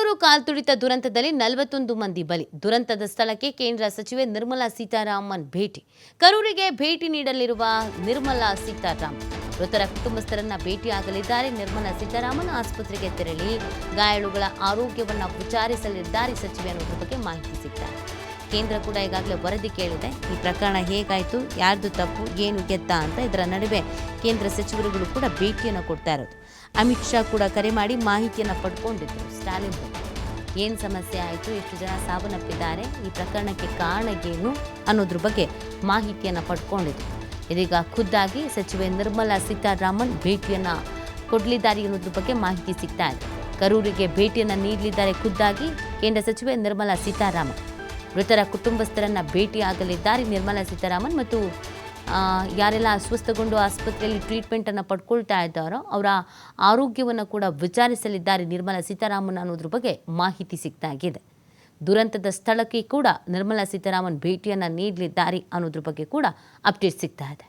ಕರೂರು ಕಾಲ್ತುಳಿತ ದುರಂತದಲ್ಲಿ ನಲವತ್ತೊಂದು ಮಂದಿ ಬಲಿ. ದುರಂತದ ಸ್ಥಳಕ್ಕೆ ಕೇಂದ್ರ ಸಚಿವೆ ನಿರ್ಮಲಾ ಸೀತಾರಾಮನ್ ಭೇಟಿ. ಕರೂರಿಗೆ ಭೇಟಿ ನೀಡಲಿರುವ ನಿರ್ಮಲಾ ಸೀತಾರಾಮನ್ ಮೃತರ ಕುಟುಂಬಸ್ಥರನ್ನ ಭೇಟಿಯಾಗಲಿದ್ದಾರೆ. ನಿರ್ಮಲಾ ಸೀತಾರಾಮನ್ ಆಸ್ಪತ್ರೆಗೆ ತೆರಳಿ ಗಾಯಾಳುಗಳ ಆರೋಗ್ಯವನ್ನು ವಿಚಾರಿಸಲಿದ್ದಾರೆ ಸಚಿವೆ ಅನ್ನೋದ್ರ ಬಗ್ಗೆ ಮಾಹಿತಿ ಸಿಗ್ತಾರೆ ಕೇಂದ್ರ ಕೂಡ ಈಗಾಗಲೇ ವರದಿ ಕೇಳಿದೆ. ಈ ಪ್ರಕರಣ ಹೇಗಾಯಿತು? ಯಾರ್ದು ತಪ್ಪು? ಏನು ಗೆದ್ದ ಅಂತ ಇದರ ನಡುವೆ ಕೇಂದ್ರ ಸಚಿವರುಗಳು ಕೂಡ ಭೇಟಿಯನ್ನು ಕೊಡ್ತಾ ಇರೋದು. ಅಮಿತ್ ಶಾ ಕೂಡ ಕರೆ ಮಾಡಿ ಮಾಹಿತಿಯನ್ನು ಪಡ್ಕೊಂಡಿದ್ರು. ಸ್ಟಾಲಿನ್ ಏನು ಸಮಸ್ಯೆ ಆಯಿತು? ಎಷ್ಟು ಜನ ಸಾವನ್ನಪ್ಪಿದ್ದಾರೆ? ಈ ಪ್ರಕರಣಕ್ಕೆ ಕಾರಣ ಏನು ಅನ್ನೋದ್ರ ಬಗ್ಗೆ ಮಾಹಿತಿಯನ್ನು ಪಡ್ಕೊಂಡಿದ್ರು. ಇದೀಗ ಖುದ್ದಾಗಿ ಸಚಿವೆ ನಿರ್ಮಲಾ ಸೀತಾರಾಮನ್ ಭೇಟಿಯನ್ನು ಕೊಡಲಿದ್ದಾರೆ ಅನ್ನೋದ್ರ ಬಗ್ಗೆ ಮಾಹಿತಿ ಸಿಗ್ತಾ ಇದೆ. ಕರೂರಿಗೆ ಭೇಟಿಯನ್ನು ನೀಡಲಿದ್ದಾರೆ ಖುದ್ದಾಗಿ ಕೇಂದ್ರ ಸಚಿವೆ ನಿರ್ಮಲಾ ಸೀತಾರಾಮನ್. ಮೃತರ ಕುಟುಂಬಸ್ಥರನ್ನು ಭೇಟಿಯಾಗಲಿದ್ದಾರೆ ನಿರ್ಮಲಾ ಸೀತಾರಾಮನ್ ಮತ್ತು ಯಾರೆಲ್ಲ ಅಸ್ವಸ್ಥಗೊಂಡು ಆಸ್ಪತ್ರೆಯಲ್ಲಿ ಟ್ರೀಟ್ಮೆಂಟನ್ನು ಪಡ್ಕೊಳ್ತಾ ಇದ್ದಾರೋ ಅವರ ಆರೋಗ್ಯವನ್ನು ಕೂಡ ವಿಚಾರಿಸಲಿದ್ದಾರೆ ನಿರ್ಮಲಾ ಸೀತಾರಾಮನ್ ಅನ್ನೋದ್ರ ಬಗ್ಗೆ ಮಾಹಿತಿ ಸಿಗ್ತಾಗಿದೆ ದುರಂತದ ಸ್ಥಳಕ್ಕೆ ಕೂಡ ನಿರ್ಮಲಾ ಸೀತಾರಾಮನ್ ಭೇಟಿಯನ್ನು ನೀಡಲಿದ್ದಾರೆ ಅನ್ನೋದ್ರ ಬಗ್ಗೆ ಕೂಡ ಅಪ್ಡೇಟ್ ಸಿಗ್ತಾ ಇದೆ.